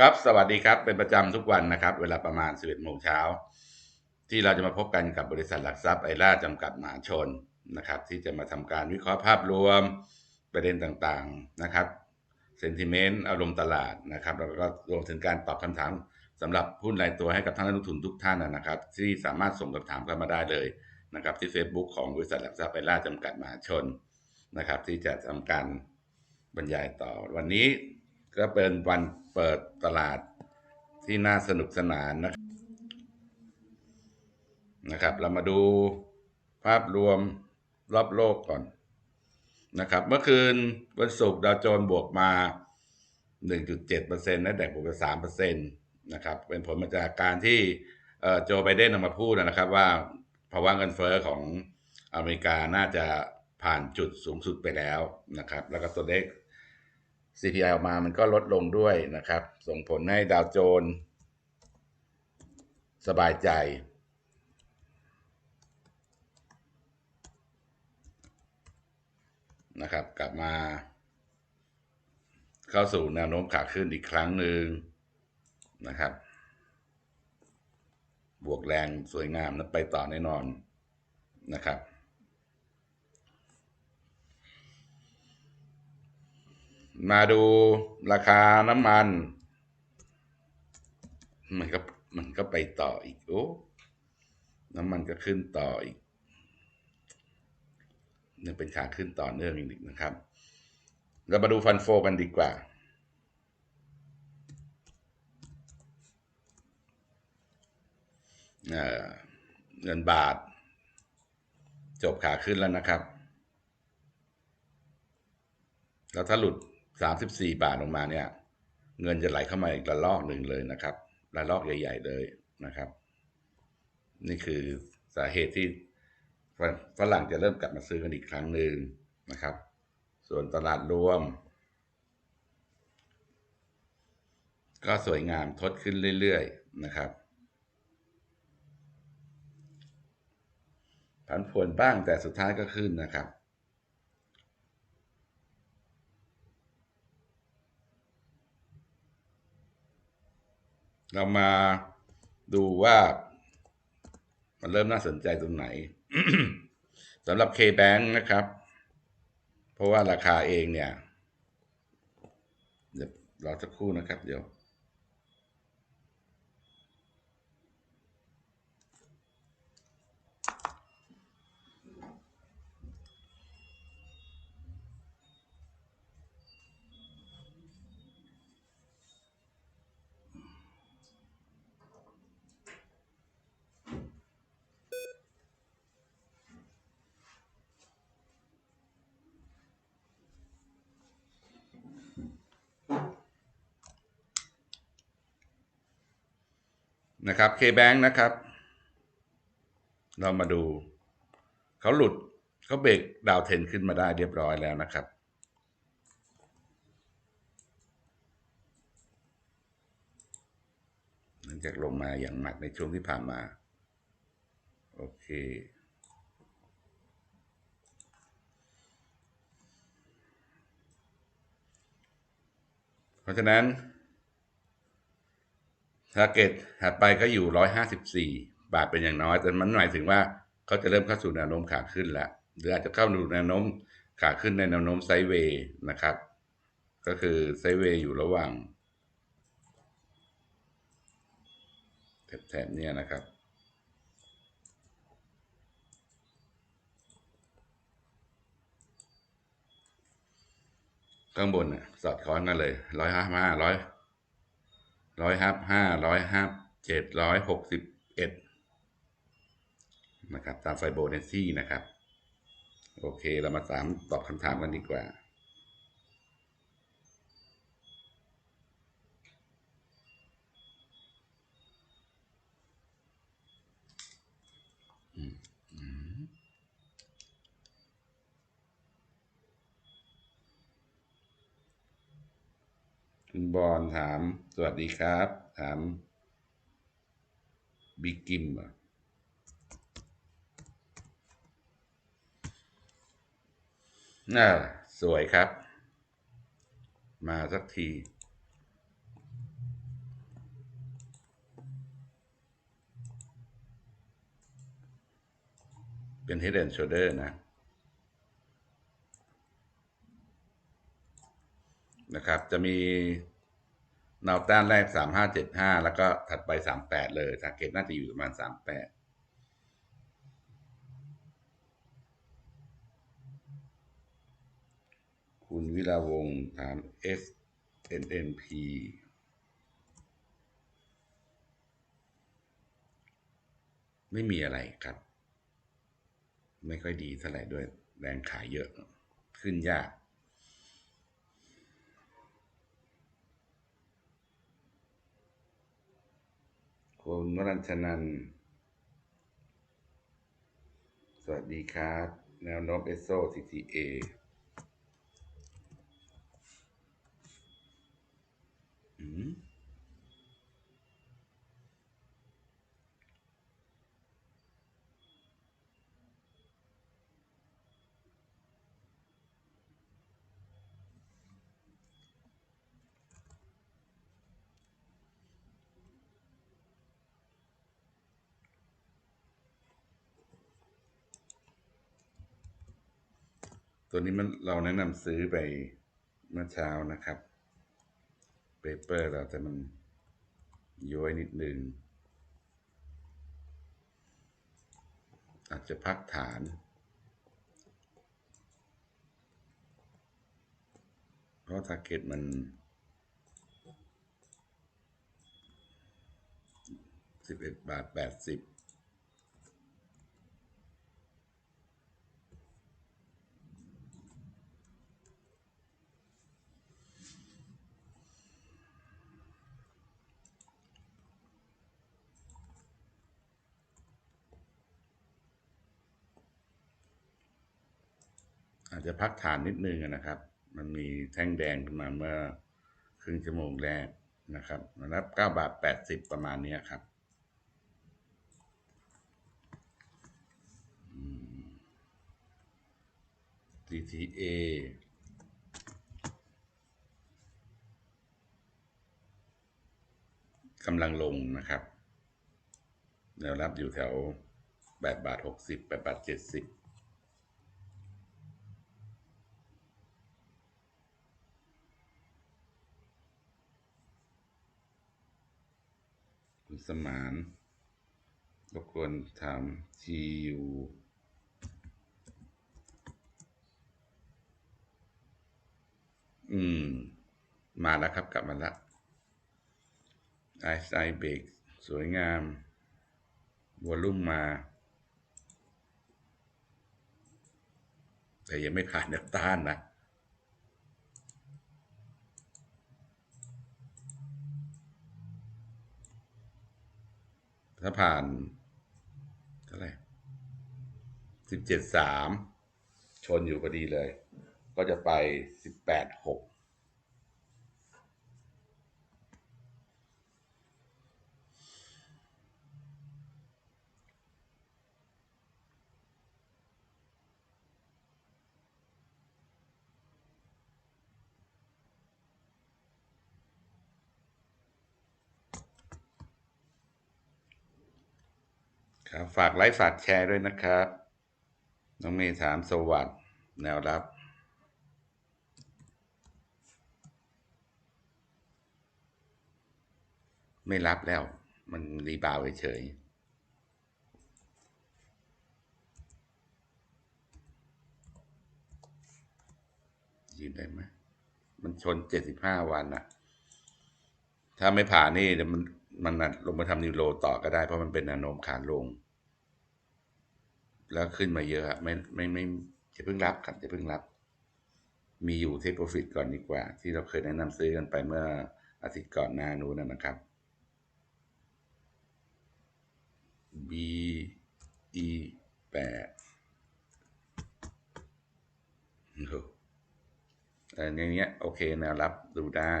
ครับ สวัสดีครับ เป็นประจำทุกวันนะครับ เวลาประมาณ 11โมงเช้า ที่เราจะมาพบกันกับบริษัทหลักทรัพย์ไอร่าจำกัดมหาชนนะครับ ที่จะมาทำการวิเคราะห์ภาพรวมประเด็นต่างๆนะครับเซนติเมนต์อารมณ์ตลาดนะครับแล้วก็รวมถึงการตอบคำถามสำหรับหุ้นรายตัวให้กับท่านนักลงทุนทุกท่านนะครับ ที่สามารถส่งคำถามเข้ามาได้เลยนะครับที่ Facebook ของบริษัทหลักทรัพย์ไอร่าจำกัดมหาชนนะครับ ที่จะทำการบรรยายต่อวันนี้ ก็เป็นวันเปิดตลาดที่น่าสนุกสนานนะครับ เรามาดูภาพรวมรอบโลกก่อนนะครับ เมื่อคืนวันศุกร์ดาวโจนบวกมา 1.7%และแดกบวกไป3%นะครับ เป็นผลมาจากการที่โจไบเดนออกมาพูดนะครับว่าภาวะเงินเฟอ้อของอเมริกาน่าจะผ่านจุดสูงสุดไปแล้วนะครับ แล้วก็ตัวเลข CPI ออกมามันก็ลดลงด้วยนะครับ ส่งผลให้ดาวโจนส์สบายใจ นะครับ กลับมา เข้าสู่แนวโน้มขาขึ้นอีกครั้งหนึ่งนะครับ บวกแรงสวยงามนะไปต่อแน่นอนนะครับ มาดูราคาน้ำมัน มันก็มันก็ไปต่ออีกโอ้น้ำมันก็ขึ้นต่ออีกยังเป็นขาขึ้นต่อเนื่องอีกนะครับ เรามาดูฟันโฟกันดีกว่า เงินบาท จบขาขึ้นแล้วนะครับ แล้วถ้าหลุด สามสิบสี่บาทลงมาเนี่ย เงินจะไหลเข้ามาอีกระลอกหนึ่งเลยนะครับระลอกใหญ่ ๆ เลยนะครับ นี่คือสาเหตุที่ฝรั่งจะเริ่มกลับมาซื้อกันอีกครั้งหนึ่งนะครับ ส่วนตลาดรวม ก็สวยงามทดขึ้นเรื่อย ๆ นะครับผันผวนบ้างแต่สุดท้ายก็ขึ้นนะครับ เรามาดูว่ามันเริ่มน่าสนใจตรงไหนสำหรับ K-Bank นะครับ เพราะว่าราคาเองเนี่ย เดี๋ยวรอสักครู่นะครับ เดี๋ยว นะครับ K-Bank นะครับ เรามาดู เขาหลุดเขาเบรกดาวเทนขึ้นมาได้เรียบร้อยแล้วนะครับ หลังจากลงมาอย่างหนักในช่วงที่ผ่านมา โอเคเพราะฉะนั้น ทาร์เก็ตถัดไปก็อยู่ร้อยห้าสิบสี่บาทเป็นอย่างน้อย แต่มันหมายถึงว่าเขาจะเริ่มเข้าสู่แนวโน้มขาขึ้นแล้ว หรืออาจจะเข้าสู่แนวโน้มขาขึ้นในแนวโน้มไซเวย์นะครับ ก็คือไซเวย์อยู่ระหว่างแถบๆนี้นะครับข้างบนสอดคล้องกันเลยร้อยห้าห้าร้อย ร้อยห้าห้าร้อยห้าเจ็ดร้อยหกสิบเอ็ดนะครับตามไฟโบเนซี่นะครับ โอเคเรามาสามตอบคำถามกันดีกว่า คุณบอลถาม สวัสดีครับ ถามบิกิมอะน่าสวยครับ มาสักทีเป็นเฮดเ and Shoulder นะ นะครับ จะมีแนวต้านแรก 3575 แล้วก็ถัดไป 38 เลยทาร์เก็ตน่าจะอยู่ประมาณ 38คุณวิลาวงถาม S N N P ไม่มีอะไรครับ ไม่ค่อยดีเท่าไหร่ด้วย แรงขายเยอะ ขึ้นยาก คุณวรัญชนันท์สวัสดีครับ แนวโน้มเอสโซ CTA อืม ตัวนี้มันเราแนะนำซื้อไปเมื่อเช้านะครับเปเปอร์เราแต่มันย้อยนิดนึง อาจจะพักฐานเพราะ t า r g เก็ตมันสิบเอ็ดบาทแปดสิบ จจะพักฐานนิดนึงนะครับ มันมีแท่งแดงขึ้นมาเมื่อครึ่งชั่วโมงแรกนะครับมารับ9บาท80ประมาณนี้ครับอืม DTA กำลังลงนะครับแนวรับอยู่แถว 8 บาท 60 8 บาท 70 คุณสมานรบกวนถาม GU อืม มาแล้วครับกลับมาแล้วไอซ์ไอเบกสวยงามวอลลุ่มมา แต่ยังไม่ผ่านแนวต้านนะ ถ้าผ่านเท่าไหร่สิบเจ็ดสามชนอยู่พอดีเลย ก็จะไปสิบแปดหก ครับฝากไลค์ฝากแชร์ด้วยนะครับ น้องเมย์ถามสวัสดแนวรับ ไม่รับแล้ว มันรีบาวเฉยยืนได้ไหมมันชนเจ็ดสิบห้าวันอะถ้าไม่ผ่านนี่เดี๋ยวมัน มันลงมาทำนิวโรต่อก็ได้เพราะมันเป็นแนวโน้มขาลง แล้วขึ้นมาเยอะไม่ไม่ไม่จะเพิ่งรับครับจะเพิ่งรับ มีอยู่เทคโปรฟิตก่อนดีกว่า ที่เราเคยแนะนำซื้อกันไปเมื่ออาทิตย์ก่อนหน้านู้นนะครับ B E แปดเออในเนี้ยโอเคแนวรับดูได้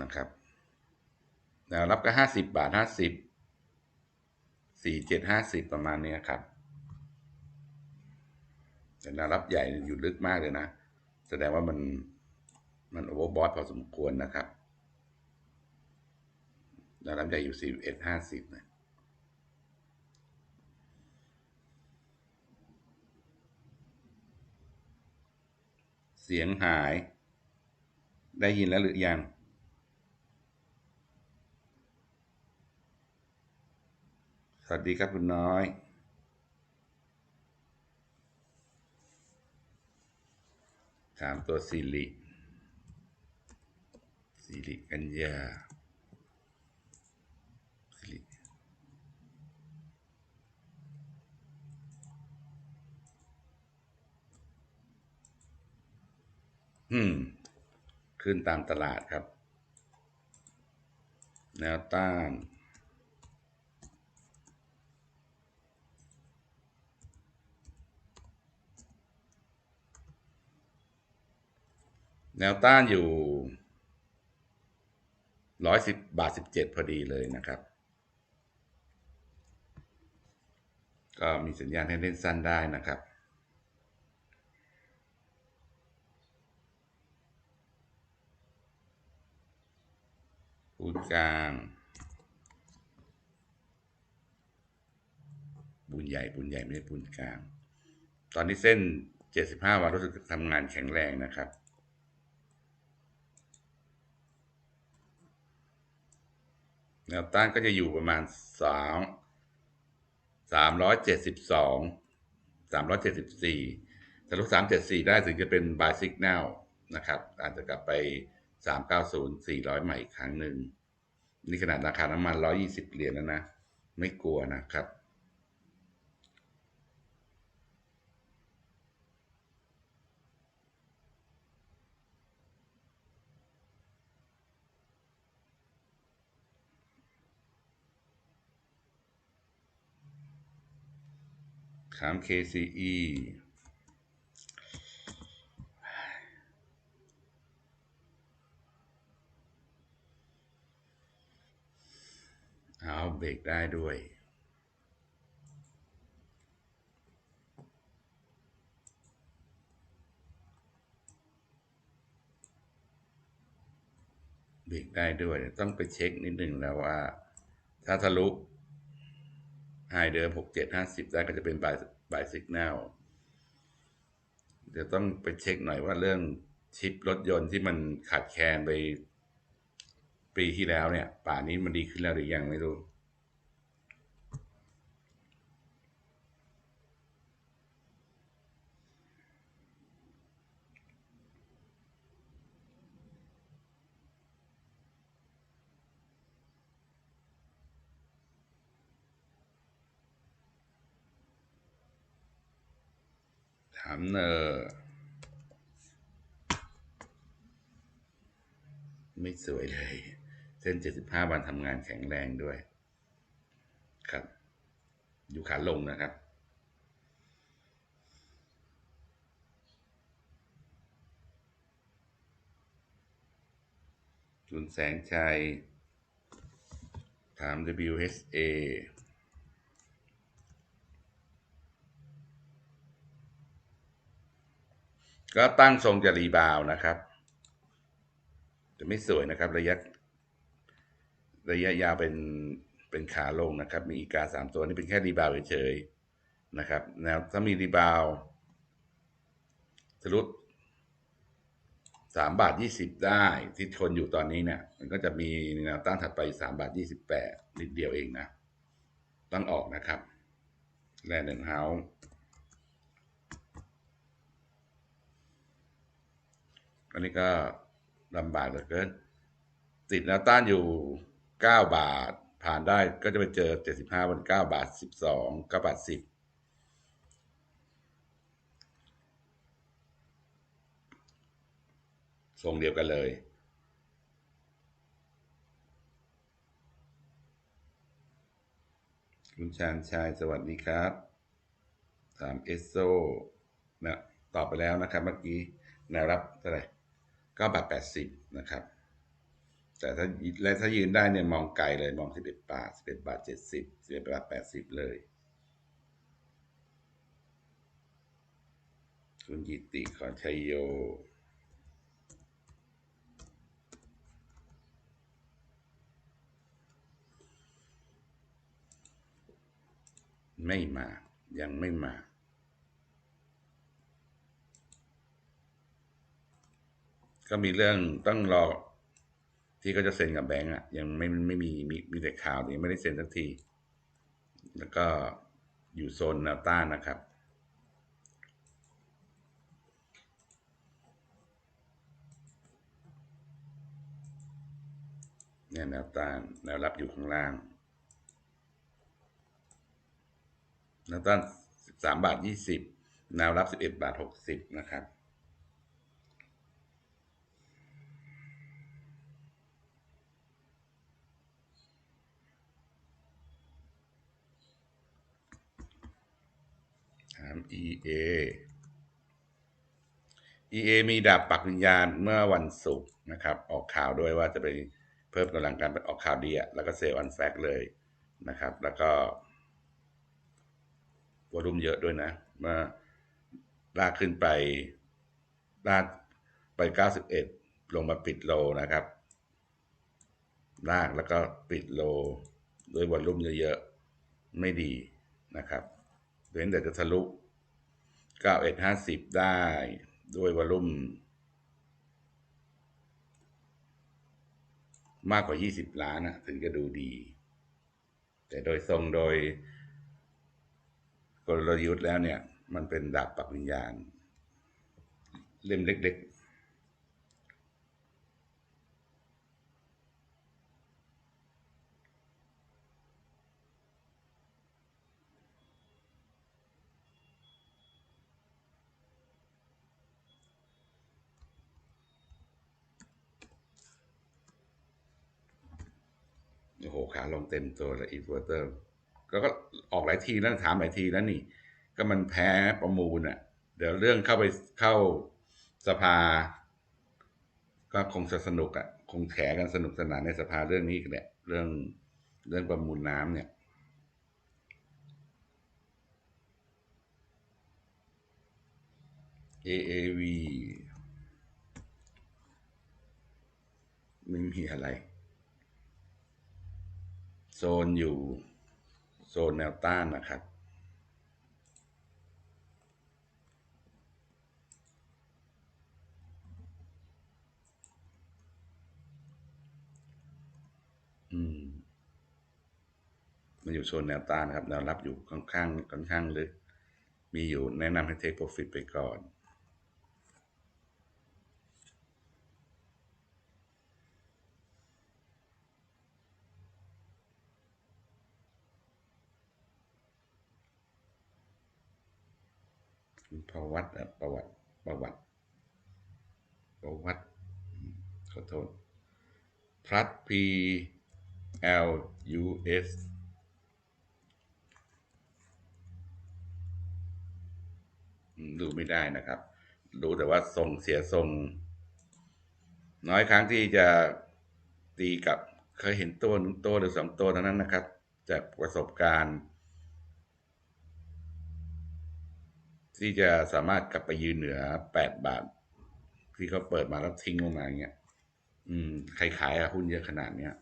นะครับ แนวรับก็ห้าสิบบาทห้าสิบสี่เจ็ดห้าสิบประมาณนี้ครับแต่นวรับใหญ่อยู่ลึกมากเลยนะ แสดงว่ามันมันโอเวอร์บอทพอสมควรนะครับแนวรับใหญ่อยู่สี่เอ็ดห้าสิบนะเสียงหาย ได้ยินแล้วหรือยัง สวัสดีครับคุณน้อยถามตัวสิริสิริกัญญาสิริอืม ขึ้นตามตลาดครับ แนวต้าน แนวต้านอยู่ร้อยสิบบาทสิบเจ็ดพอดีเลยนะครับ ก็มีสัญญาณให้เล่นสั้นได้นะครับปูนกลางปูนใหญ่ปูนใหญ่ไม่ใช่ปูนกลาง ตอนนี้เส้น 75 วันรู้สึกทำงานแข็งแรงนะครับ แนวต้านก็จะอยู่ประมาณสองสามร้อยเจ็ดสิบสองสามร้อยเจ็ดสิบสี่ทะลุสามเจ็ดสี่ได้ถึงจะเป็น buy signal นะครับอาจจะกลับไปสามเก้าศูนย์สี่ร้อยใหม่อีกครั้งหนึ่งนี่ขนาดราคาน้ำมันร้อยี่สิบเหรียญแล้วนะ ไม่กลัวนะครับ ถาม KCE เอาเบรกได้ด้วย เบรกได้ด้วย ต้องไปเช็คนิดหนึ่งแล้วว่า ถ้าทะลุ ไฮเดิมหกเจ็ดห้าสิบได้ก็จะเป็นบายบายสิกแนลเดี๋ยวต้องไปเช็คหน่อยว่าเรื่องชิปรถยนต์ที่มันขาดแคลนไปปีที่แล้วเนี่ย ป่านนี้มันดีขึ้นแล้วหรือยังไม่รู้ามเนอร์ไม่สวยเลย เส้น 75 วันทำงานแข็งแรงด้วย ครับ อยู่ขาลงนะครับ คุณแสงชัย ถาม WHA ก็ตั้งทรงจะรีบาวนะครับ จะไม่สวยนะครับระยะระยะยาวเป็นเป็นขาลงนะครับ มีอีกาสามตัวนี่เป็นแค่รีบาวเฉยๆนะครับแนวถ้ามีรีบาวทะลุสามบาทยี่สิบได้ที่ทนอยู่ตอนนี้เนี่ย มันก็จะมีแนวต้านถัดไปสามบาทยี่สิบแปดนิดเดียวเองนะต้องออกนะครับแลนด์หนึ่งเฮาส์ อันนี้ก็ลำบากเหลือเกิน ติดแนวต้านอยู่ 9 บาท ผ่านได้ก็จะไปเจอ 75บน9บาท 12 9บาท 10ทรงเดียวกันเลย คุณชาญชายสวัสดีครับถามเอสโซนะตอบไปแล้วนะครับเมื่อกี้แนวรับเท่าไหร่ ก็บาทแปดสิบนะครับ แต่ถ้าและถ้ายืนได้เนี่ยมองไกลเลยมองสิบเอ็ดบาทสิบเอ็ดบาทเจ็ดสิบสิบเอ็ดบาทแปดสิบเลย คุณยิติขอชัยโยไม่มา ยังไม่มา ก็มีเรื่องต้องรอที่เขาจะเซ็นกับแบงก์อะยังไม่ไม่มีมีมีแต่ข่าวแต่ยังไม่ได้เซ็นสักที แล้วก็อยู่โซนแนวต้านนะครับ เนี่ยแนวต้านแนวรับอยู่ข้างล่างแนวต้านสิบสามบาทยี่สิบแนวรับสิบเอ็ดบาทหกสิบนะครับ ถาม EA EA มีดาบปักวิญญาณเมื่อวันศุกร์นะครับ ออกข่าวด้วยว่าจะไปเพิ่มกำลังการออกข่าวดีอะแล้วก็เซลล์อันแฟกเลยนะครับ แล้วก็วอลุ่มเยอะด้วยนะเมื่อลากขึ้นไปลากไป 91 ลงมาปิดโลนะครับ ลากแล้วก็ปิดโล ด้วยวอลุ่มเยอะๆ ไม่ดีนะครับ เว้นแต่จะทะลุ 9150 ได้ด้วยวอลุ่มมากกว่า 20 ล้านนะถึงจะดูดี แต่โดยทรงโดยกลยุทธ์แล้วเนี่ย มันเป็นดาบปักวิญญาณ เล่มเล็ก ๆ ขาลงเต็มตัวเลยอีเวอร์เตอร์ก็ออกหลายทีแล้วถามหลายทีแล้วนี่ ก็มันแพ้ประมูลอะ เดี๋ยวเรื่องเข้าไปเข้าสภา ก็คงจะสนุกอะ คงแฉกันสนุกสนานในสภาเรื่องนี้กันแหละเรื่องเรื่องประมูลน้ำเนี่ย AAV ไม่มีอะไร โซนอยู่ โซนแนวต้านนะครับ อืมมันอยู่โซนแนวต้านนะครับแนวรับอยู่ค่อนข้างค่อนข้างลึก มีอยู่แนะนำให้เทคโปรฟิตไปก่อน ประวัติประวัติประวัติประวัติขอโทษพลัด P L U S ดูไม่ได้นะครับดูแต่ว่าทรงเสียทรง น้อยครั้งที่จะตีกับเคยเห็นตัวหนึ่งตัวหรือสองตัวเท่านั้นนะครับ จากประสบการณ์ ที่จะสามารถกลับไปยืนเหนือแปดบาท ที่เขาเปิดมาแล้วทิ้งลงมาอย่างเงี้ย อืม ใครขายอะหุ้นเยอะขนาดเนี้ย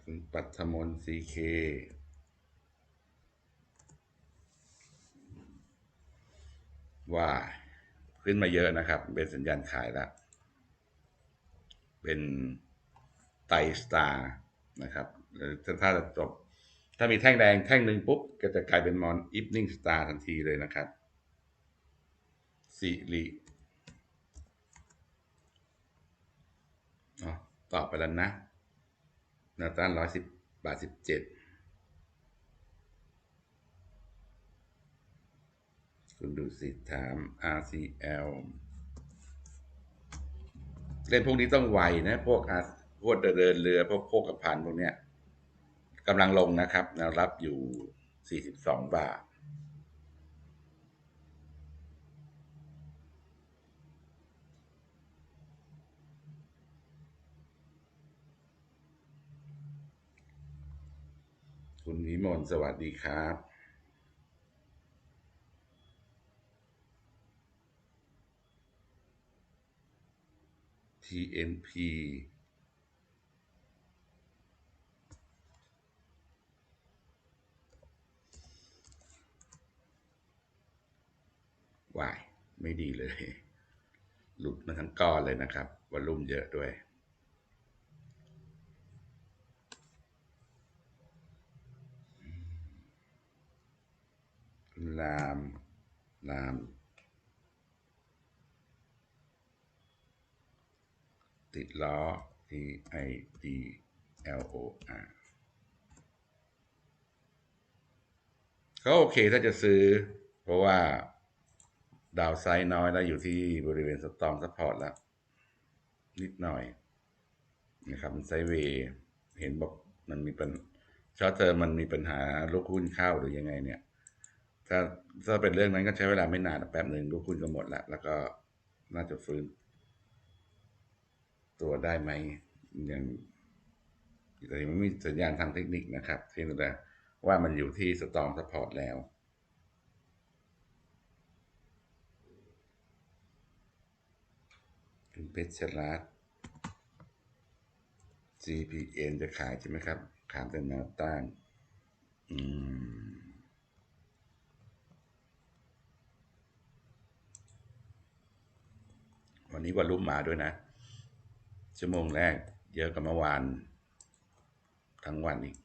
คุณปัทมนซีเคว่า ขึ้นมาเยอะนะครับ เป็นสัญญาณขายแล้ว เป็นไตสตาร์นะครับถ้าถ้าจบถ้ามีแท่งแดงแท่งหนึ่งปุ๊บ ก็จะกลายเป็นมอนอีฟนิ่งสตาร์ทันทีเลยนะครับสิริตอบไปแล้วนะนวต้านร้อยสิบบาทสิบเจ็ดคุณดูสิถาม RCL เล่นพวกนี้ต้องไวนะ พวกอาพวกเดินเรือ พวกโคกระพันพวกเนี้ยกำลังลงนะครับแนวรับอยู่ 42 บาท คุณวิมลสวัสดีครับ TMP วายไม่ดีเลย หลุดมาทั้งก้อนเลยนะครับวอลลุ่มเยอะด้วย ลาม ลาม ติดล้อ T I D L O R ก็โอเคถ้าจะซื้อ เพราะว่าดาวไซด์น้อยแล้วอยู่ที่บริเวณสตองซัพพอร์ตแล้ว นิดหน่อย นะครับมันไซด์เวเห็นบอกมันมีปัญช็อตเทอมมันมีปัญหาลูกหุ้นเข้าหรือยังไงเนี่ย ถ้าถ้าเป็นเรื่องนั้นก็ใช้เวลาไม่นานแป๊บหนึ่งลูกหุ้นก็หมดแล้วแล้วก็น่าจะฟื้น ตัวได้ไหมยังแต่ยังไม่มีสัญญาณทางเทคนิคนะครับเพียงแต่ว่ามันอยู่ที่สตองซัพพอร์ตแล้ว คุณเพชรรัต GPN จะขายใช่ไหมครับขามเป็นแนวต้านอืมวันนี้วันรุ่มมาด้วยนะ ชั่วโมงแรก เยอะกว่าเมื่อวาน ทั้งวันอีก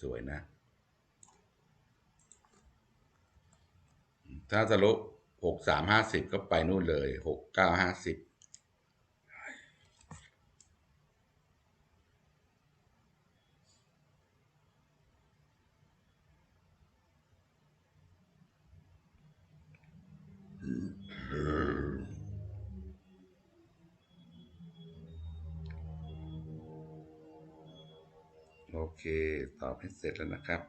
สวยนะ ถ้าทะลุหกสามห้าสิบก็ไปนู่นเลยหกเก้าห้าสิบ เค ตอบให้เสร็จแล้วนะครับ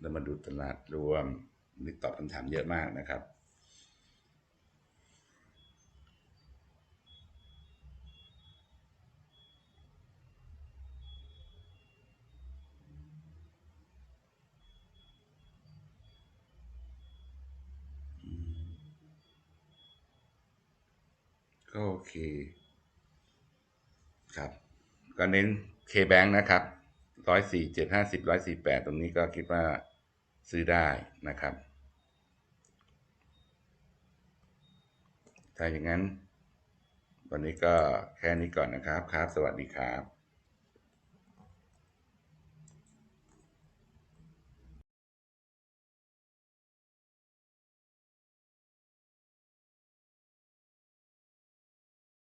เรามาดูตลาดรวมนี่ตอบคำถามเยอะมากนะครับ ก็โอเค ครับ ก็เน้น K-Bank นะครับร้อยสี่เจ็ดห้าสิบร้อยสี่แปดตรงนี้ก็คิดว่าซื้อได้นะครับ ถ้าอย่างนั้น วันนี้ก็แค่นี้ก่อนนะครับ ครับ สวัสดีครับ